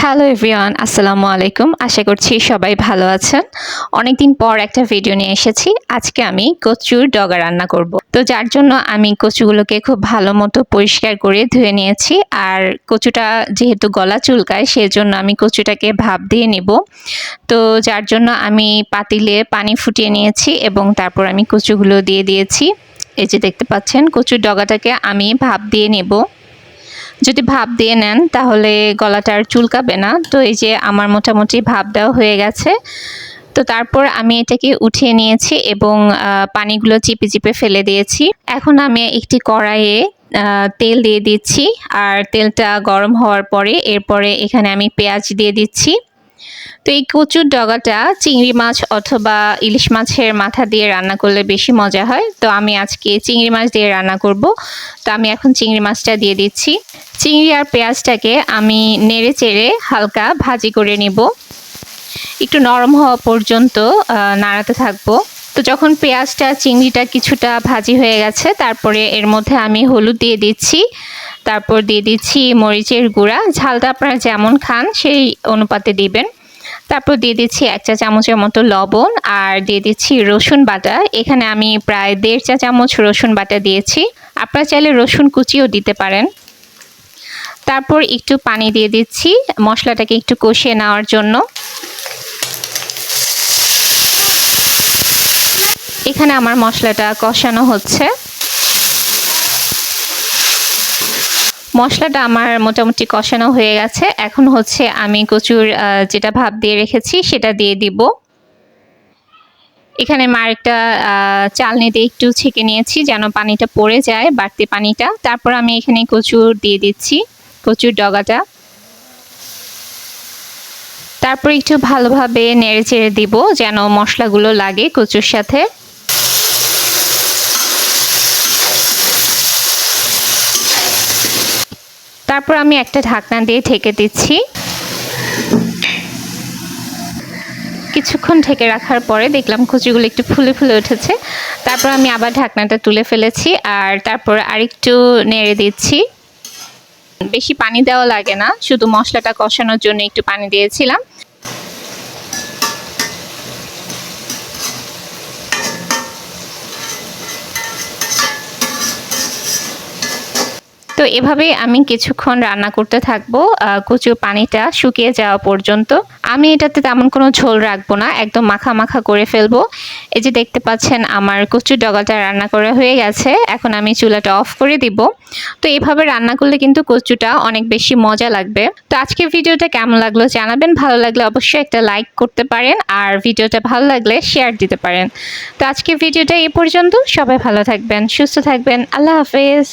Hello everyone আসসালামু আলাইকুম আশা করছি সবাই ভালো আছেন। অনেকদিন পর একটা ভিডিও নিয়ে এসেছি। আজকে আমি কচুর ডগা রান্না করব। তো যার জন্য আমি কচুগুলোকে খুব ভালো মতো পরিষ্কার করে ধুয়ে নিয়েছি। আর কচুটা যেহেতু গলা চুলকায়, সেজন্য আমি কচুটাকে ভাপ দিয়ে নিব। তো যার জন্য আমি পাতিলে পানি ফুটিয়ে নিয়েছি এবং তারপর আমি কচুগুলো দিয়ে দিয়েছি। এই যে দেখতে পাচ্ছেন, কচুর ডগাটাকে আমি ভাপ দিয়ে নেব। যদি ভাব দিয়ে নেন, তাহলে গলাটা আর চুলকাবে না। তো এই যে আমার মোটামুটি ভাব দেওয়া হয়ে গেছে। তো তারপর আমি এটাকে উঠিয়ে নিয়েছি এবং পানিগুলো চিপে চিপে ফেলে দিয়েছি। এখন আমি একটি কড়াইয়ে তেল দিয়ে দিচ্ছি। আর তেলটা গরম হওয়ার পরে, এরপরে এখানে আমি পেঁয়াজ দিয়ে দিচ্ছি। তো এই কচুর ডগাটা চিংড়ি মাছ অথবা ইলিশ মাছের মাথা দিয়ে রান্না করলে বেশি মজা হয়। তো আমি আজকে চিংড়ি মাছ দিয়ে রান্না করব। তো আমি এখন চিংড়ি মাছটা দিয়ে দিচ্ছি। চিংড়ি আর পেঁয়াজটাকে আমি নেড়ে চেড়ে হালকা ভাজি করে নিব। একটু নরম হওয়া পর্যন্ত নাড়াতে থাকব। তো যখন পেঁয়াজটা, চিংড়িটা কিছুটা ভাজি হয়ে গেছে, তারপরে এর মধ্যে আমি হলুদ দিয়ে দিচ্ছি। তারপর দিয়ে দিচ্ছি মরিচের গুঁড়া। ঝালটা আপনারা যেমন খান, সেই অনুপাতে দিবেন। তারপর দিয়ে দিচ্ছি এক চা চামচের মতো লবণ আর দিয়ে দিচ্ছি রসুন বাটা। এখানে আমি প্রায় দেড় চা চামচ রসুন বাটা দিয়েছি। আপনারা চাইলে রসুন কুচিও দিতে পারেন। তারপর একটু পানি দিয়ে দিচ্ছি মশলাটাকে একটু কষিয়ে নেওয়ার জন্য। এখানে আমার মশলাটা কষানো হচ্ছে। মশলাটা আমার মোটামুটি কষানো হয়ে গেছে। এখন হচ্ছে আমি কচুর যেটা ভাব দিয়ে রেখেছি সেটা দিয়ে দিব। এখানে মার একটা চালনি দিয়ে একটু ছেঁকে নিয়েছি যেন পানিটা পড়ে যায়, বাড়তি পানিটা। তারপর আমি এখানে কচুর দিয়ে দিচ্ছি, কচুর ডগাটা। তারপর একটু ভালোভাবে নেড়ে চেড়ে দিব যেন মশলাগুলো লাগে কচুর সাথে। তারপর আমি একটা ঢাকনা দিয়ে ঢেকে দিচ্ছি। কিছুক্ষণ ঢেকে রাখার পরে দেখলাম কুচিগুলো একটু ফুলে ফুলে উঠেছে। তারপর আমি আবার ঢাকনাটা তুলে ফেলেছি আর তারপর আরেকটু নেড়ে দিচ্ছি। বেশি পানি দেওয়া লাগে না, শুধু মশলাটা কষানোর জন্য একটু পানি দিয়েছিলাম। তো এভাবে আমি কিছুক্ষণ রান্না করতে থাকব। কচু পানিটা শুকিয়ে যাওয়া পর্যন্ত। আমি এটাতে তেমন কোনো ঝোল রাখব না, একদম মাখা মাখা করে ফেলব। এই যে দেখতে পাচ্ছেন আমার কচুর ডগাটা রান্না করা হয়ে গেছে। এখন আমি চুলাটা অফ করে দিব। তো এভাবে রান্না করলে কিন্তু কচুটা অনেক বেশি মজা লাগবে। তো আজকে ভিডিওটা কেমন লাগল জানাবেন। ভালো লাগলে অবশ্যই একটা লাইক করতে পারেন আর ভিডিওটা ভালো লাগলে শেয়ার দিতে পারেন। তো আজকে ভিডিওটা এই পর্যন্ত। সবাই ভালো থাকবেন, সুস্থ থাকবেন। আল্লাহ হাফেজ।